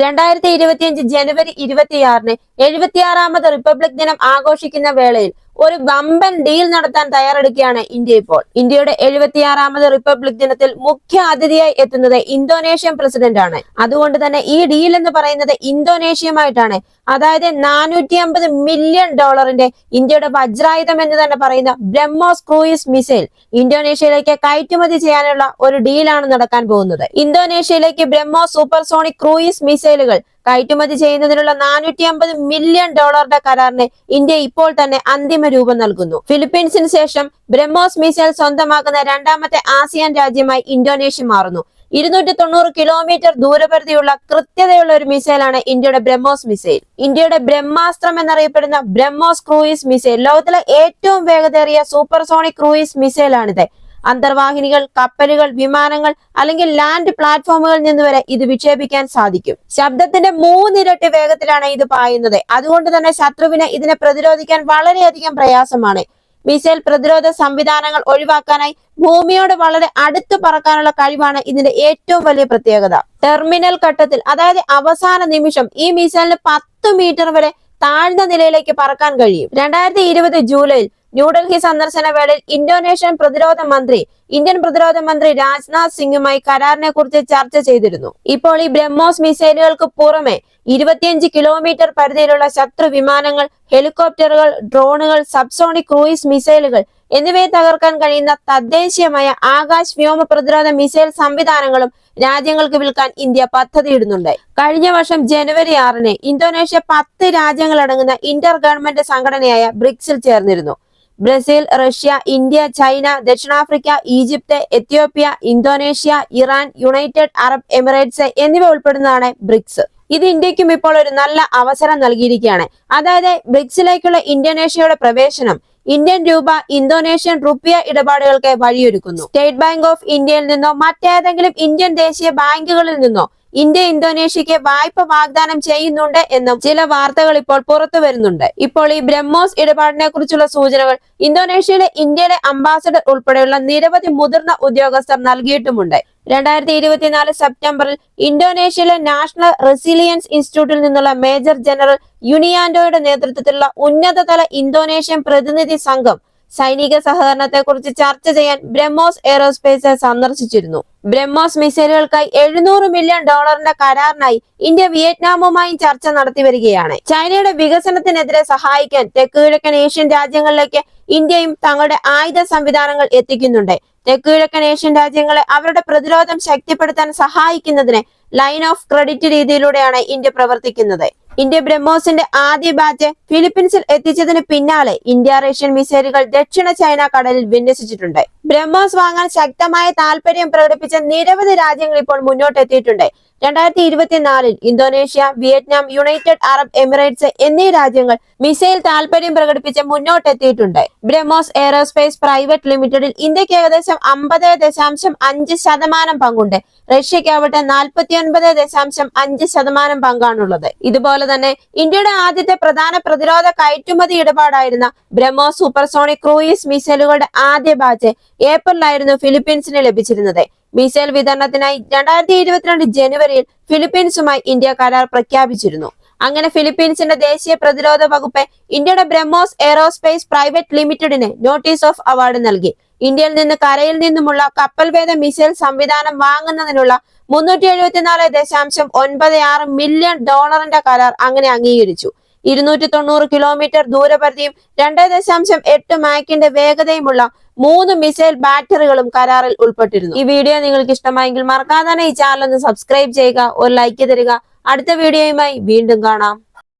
രണ്ടായിരത്തി ഇരുപത്തിയഞ്ച് ജനുവരി ഇരുപത്തിയാറിന് എഴുപത്തിയാറാമത് റിപ്പബ്ലിക് ദിനം ആഘോഷിക്കുന്ന വേളയിൽ ഒരു വമ്പൻ ഡീൽ നടത്താൻ തയ്യാറെടുക്കുകയാണ് ഇന്ത്യ ഇപ്പോൾ. ഇന്ത്യയുടെ എഴുപത്തിയാറാമത് റിപ്പബ്ലിക് ദിനത്തിൽ മുഖ്യ അതിഥിയായി എത്തുന്നത് ഇന്തോനേഷ്യൻ പ്രസിഡന്റ് ആണ്. അതുകൊണ്ട് തന്നെ ഈ ഡീൽ എന്ന് പറയുന്നത് ഇന്തോനേഷ്യയുമായിട്ടാണ്. അതായത് നാനൂറ്റി അമ്പത് മില്യൺ ഡോളറിന്റെ ഇന്ത്യയുടെ വജ്രായുധം എന്ന് തന്നെ പറയുന്ന ബ്രഹ്മോസ് ക്രൂയിസ് മിസൈൽ ഇന്തോനേഷ്യയിലേക്ക് കയറ്റുമതി ചെയ്യാനുള്ള ഒരു ഡീലാണ് നടക്കാൻ പോകുന്നത്. ഇന്തോനേഷ്യയിലേക്ക് ബ്രഹ്മോസ് സൂപ്പർസോണിക് ക്രൂയിസ് മിസൈലുകൾ കയറ്റുമതി ചെയ്യുന്നതിനുള്ള നാനൂറ്റി അമ്പത് മില്യൺ ഡോളറുടെ കരാറിന് ഇന്ത്യ ഇപ്പോൾ തന്നെ അന്തിമ രൂപം നൽകുന്നു. ഫിലിപ്പീൻസിന് ശേഷം ബ്രഹ്മോസ് മിസൈൽ സ്വന്തമാക്കുന്ന രണ്ടാമത്തെ ആസിയാൻ രാജ്യമായി ഇന്തോനേഷ്യ മാറുന്നു. ഇരുന്നൂറ്റി തൊണ്ണൂറ് കിലോമീറ്റർ ദൂരപരിധിയുള്ള കൃത്യതയുള്ള ഒരു മിസൈലാണ് ഇന്ത്യയുടെ ബ്രഹ്മോസ് മിസൈൽ. ഇന്ത്യയുടെ ബ്രഹ്മാസ്ത്രം എന്നറിയപ്പെടുന്ന ബ്രഹ്മോസ് ക്രൂയിസ് മിസൈൽ. ലോകത്തിലെ ഏറ്റവും വേഗതയേറിയ സൂപ്പർസോണിക് ക്രൂയിസ് മിസൈലാണിത്. അന്തർവാഹിനികൾ കപ്പലുകൾ വിമാനങ്ങൾ അല്ലെങ്കിൽ ലാൻഡ് പ്ലാറ്റ്ഫോമുകളിൽ നിന്ന് വരെ ഇത് വിക്ഷേപിക്കാൻ സാധിക്കും. ശബ്ദത്തിന്റെ മൂന്നിരട്ടി വേഗത്തിലാണ് ഇത് പായുന്നത്. അതുകൊണ്ട് തന്നെ ശത്രുവിനെ ഇതിനെ പ്രതിരോധിക്കാൻ വളരെയധികം പ്രയാസമാണ്. മിസൈൽ പ്രതിരോധ സംവിധാനങ്ങൾ ഒഴിവാക്കാനായി ഭൂമിയോട് വളരെ അടുത്ത് പറക്കാനുള്ള കഴിവാണ് ഇതിന്റെ ഏറ്റവും വലിയ പ്രത്യേകത. ടെർമിനൽ ഘട്ടത്തിൽ അതായത് അവസാന നിമിഷം ഈ മിസൈലിന് പത്ത് മീറ്റർ വരെ താഴ്ന്ന നിലയിലേക്ക് പറക്കാൻ കഴിയും. രണ്ടായിരത്തി ഇരുപത് ജൂലൈയിൽ ന്യൂഡൽഹി സന്ദർശന വേളയിൽ ഇന്തോനേഷ്യൻ പ്രതിരോധ മന്ത്രി ഇന്ത്യൻ പ്രതിരോധ മന്ത്രി രാജ്നാഥ് സിംഗുമായി കരാറിനെ കുറിച്ച് ചർച്ച ചെയ്തിരുന്നു. ഇപ്പോൾ ഈ ബ്രഹ്മോസ് മിസൈലുകൾക്ക് പുറമെ ഇരുപത്തിയഞ്ച് കിലോമീറ്റർ പരിധിയിലുള്ള ശത്രു വിമാനങ്ങൾ ഹെലികോപ്റ്ററുകൾ ഡ്രോണുകൾ സബ്സോണിക് ക്രൂയിസ് മിസൈലുകൾ എന്നിവയെ തകർക്കാൻ കഴിയുന്ന തദ്ദേശീയമായ ആകാശ് വ്യോമ പ്രതിരോധ മിസൈൽ സംവിധാനങ്ങളും രാജ്യങ്ങൾക്ക് വിൽക്കാൻ ഇന്ത്യ പദ്ധതിയിടുന്നുണ്ട് കഴിഞ്ഞ വർഷം ജനുവരി ആറിന് ഇന്തോനേഷ്യ പത്ത് രാജ്യങ്ങളടങ്ങുന്ന ഇന്റർ ഗവൺമെന്റ് സംഘടനയായ ബ്രിക്സിൽ ചേർന്നിരുന്നു. ബ്രസീൽ റഷ്യ ഇന്ത്യ ചൈന ദക്ഷിണാഫ്രിക്ക Egypt Ethiopia Indonesia Iran United Arab Emirates എന്നിവ ഉൾപ്പെടുന്നതാണ് ബ്രിക്സ്. ഇത് ഇന്ത്യക്കും ഇപ്പോൾ ഒരു നല്ല അവസരം നൽകിയിരിക്കുകയാണ്. അതായത് ബ്രിക്സിലേക്കുള്ള ഇന്തോനേഷ്യയുടെ പ്രവേശനം ഇന്ത്യൻ രൂപ ഇന്തോനേഷ്യൻ റുപ്യ ഇടപാടുകൾക്ക് വഴിയൊരുക്കുന്നു. സ്റ്റേറ്റ് ബാങ്ക് ഓഫ് ഇന്ത്യയിൽ നിന്നോ മറ്റേതെങ്കിലും ഇന്ത്യൻ ദേശീയ ബാങ്കുകളിൽ നിന്നോ ഇന്ത്യ ഇന്തോനേഷ്യക്ക് വായ്പ വാഗ്ദാനം ചെയ്യുന്നുണ്ട് എന്നും ചില വാർത്തകൾ ഇപ്പോൾ പുറത്തു വരുന്നുണ്ട്. ഇപ്പോൾ ഈ ബ്രഹ്മോസ് ഇടപാടിനെ കുറിച്ചുള്ള സൂചനകൾ ഇന്തോനേഷ്യയിലെ ഇന്ത്യയുടെ അംബാസഡർ ഉൾപ്പെടെയുള്ള നിരവധി മുതിർന്ന ഉദ്യോഗസ്ഥർ നൽകിയിട്ടുമുണ്ട്. രണ്ടായിരത്തി ഇരുപത്തിനാല് സെപ്റ്റംബറിൽ ഇന്തോനേഷ്യയിലെ നാഷണൽ റെസിലിയൻസ് ഇൻസ്റ്റിറ്റ്യൂട്ടിൽ നിന്നുള്ള മേജർ ജനറൽ യുനിയാൻഡോയുടെ നേതൃത്വത്തിലുള്ള ഉന്നതതല ഇന്തോനേഷ്യൻ പ്രതിനിധി സംഘം സൈനിക സഹകരണത്തെക്കുറിച്ച് ചർച്ച ചെയ്യാൻ ബ്രഹ്മോസ് എയറോസ്പേസ് സന്ദർശിച്ചിരുന്നു. ബ്രഹ്മോസ് മിസൈലുകൾക്കായി എഴുന്നൂറ് മില്യൺ ഡോളറിന്റെ കരാറിനായി ഇന്ത്യ വിയറ്റ്നാമുമായും ചർച്ച നടത്തി വരികയാണ്. ചൈനയുടെ വികസനത്തിനെതിരെ സഹായിക്കാൻ തെക്ക് കിഴക്കൻ ഏഷ്യൻ രാജ്യങ്ങളിലേക്ക് ഇന്ത്യയും തങ്ങളുടെ ആയുധ സംവിധാനങ്ങൾ എത്തിക്കുന്നുണ്ട്. തെക്ക് കിഴക്കൻ ഏഷ്യൻ രാജ്യങ്ങളെ അവരുടെ പ്രതിരോധം ശക്തിപ്പെടുത്താൻ സഹായിക്കുന്നതിന് ലൈൻ ഓഫ് ക്രെഡിറ്റ് രീതിയിലൂടെയാണ് ഇന്ത്യ പ്രവർത്തിക്കുന്നത്. ഇന്ത്യ ബ്രഹ്മോസിന്റെ ആദ്യ ബാച്ച് ഫിലിപ്പീൻസിൽ എത്തിച്ചതിന് പിന്നാലെ ഇന്ത്യ റഷ്യൻ മിസൈലുകൾ ദക്ഷിണ ചൈന കടലിൽ വിന്യസിച്ചിട്ടുണ്ട്. ബ്രഹ്മോസ് വാങ്ങാൻ ശക്തമായ താല്പര്യം പ്രകടിപ്പിച്ച നിരവധി രാജ്യങ്ങൾ ഇപ്പോൾ മുന്നോട്ടെത്തിയിട്ടുണ്ട്. രണ്ടായിരത്തി ഇരുപത്തിനാലിൽ Indonesia Vietnam United Arab Emirates എന്നീ രാജ്യങ്ങൾ മിസൈൽ താല്പര്യം പ്രകടിപ്പിച്ച് മുന്നോട്ടെത്തിയിട്ടുണ്ട്. ബ്രഹ്മോസ് എയറോസ്പേസ് പ്രൈവറ്റ് ലിമിറ്റഡിൽ ഇന്ത്യയ്ക്ക് ഏകദേശം അമ്പത് ദശാംശം അഞ്ച് ശതമാനം പങ്കുണ്ട്. റഷ്യക്കാവട്ടെ നാൽപ്പത്തി ഒൻപത് ദശാംശം അഞ്ച് ശതമാനം പങ്കാണുള്ളത്. ഇതുപോലെ തന്നെ ഇന്ത്യയുടെ ആദ്യത്തെ പ്രധാന പ്രതിരോധ കയറ്റുമതി ഇടപാടായിരുന്ന ബ്രഹ്മോസ് സൂപ്പർസോണിക് ക്രൂയിസ് മിസൈലുകളുടെ ആദ്യ ബാച്ച് ഏപ്രിലായിരുന്നു ഫിലിപ്പീൻസിന് ലഭിച്ചിരുന്നത്. മിസൈൽ വിതരണത്തിനായി രണ്ടായിരത്തി ഇരുപത്തിരണ്ട് ജനുവരിയിൽ ഫിലിപ്പീൻസുമായി ഇന്ത്യ കരാർ പ്രഖ്യാപിച്ചിരുന്നു. അങ്ങനെ ഫിലിപ്പീൻസിന്റെ ദേശീയ പ്രതിരോധ വകുപ്പ് ഇന്ത്യയുടെ ബ്രഹ്മോസ് എയറോസ്പേസ് പ്രൈവറ്റ് ലിമിറ്റഡിന് നോട്ടീസ് ഓഫ് അവാർഡ് നൽകി. ഇന്ത്യയിൽ നിന്ന് കരയിൽ നിന്നുമുള്ള കപ്പൽ വേദ മിസൈൽ സംവിധാനം വാങ്ങുന്നതിനുള്ള മുന്നൂറ്റി എഴുപത്തിനാല് ദശാംശം ഒൻപത് ആറ് മില്യൺ ഡോളറിന്റെ കരാർ അങ്ങനെ അംഗീകരിച്ചു. ഇരുന്നൂറ്റി തൊണ്ണൂറ് കിലോമീറ്റർ ദൂരപരിധിയും രണ്ട് ദശാംശം എട്ട് മാക്കിന്റെ വേഗതയുമുള്ള മൂന്ന് മിസൈൽ ബാറ്ററികളും കരാറിൽ ഉൾപ്പെട്ടിരുന്നു. ഈ വീഡിയോ നിങ്ങൾക്ക് ഇഷ്ടമായെങ്കിൽ മറക്കാതെ തന്നെ ഈ ചാനൽ ഒന്ന് സബ്സ്ക്രൈബ് ചെയ്യുക ഒരു ലൈക്ക് തരിക. അടുത്ത വീഡിയോയുമായി വീണ്ടും കാണാം.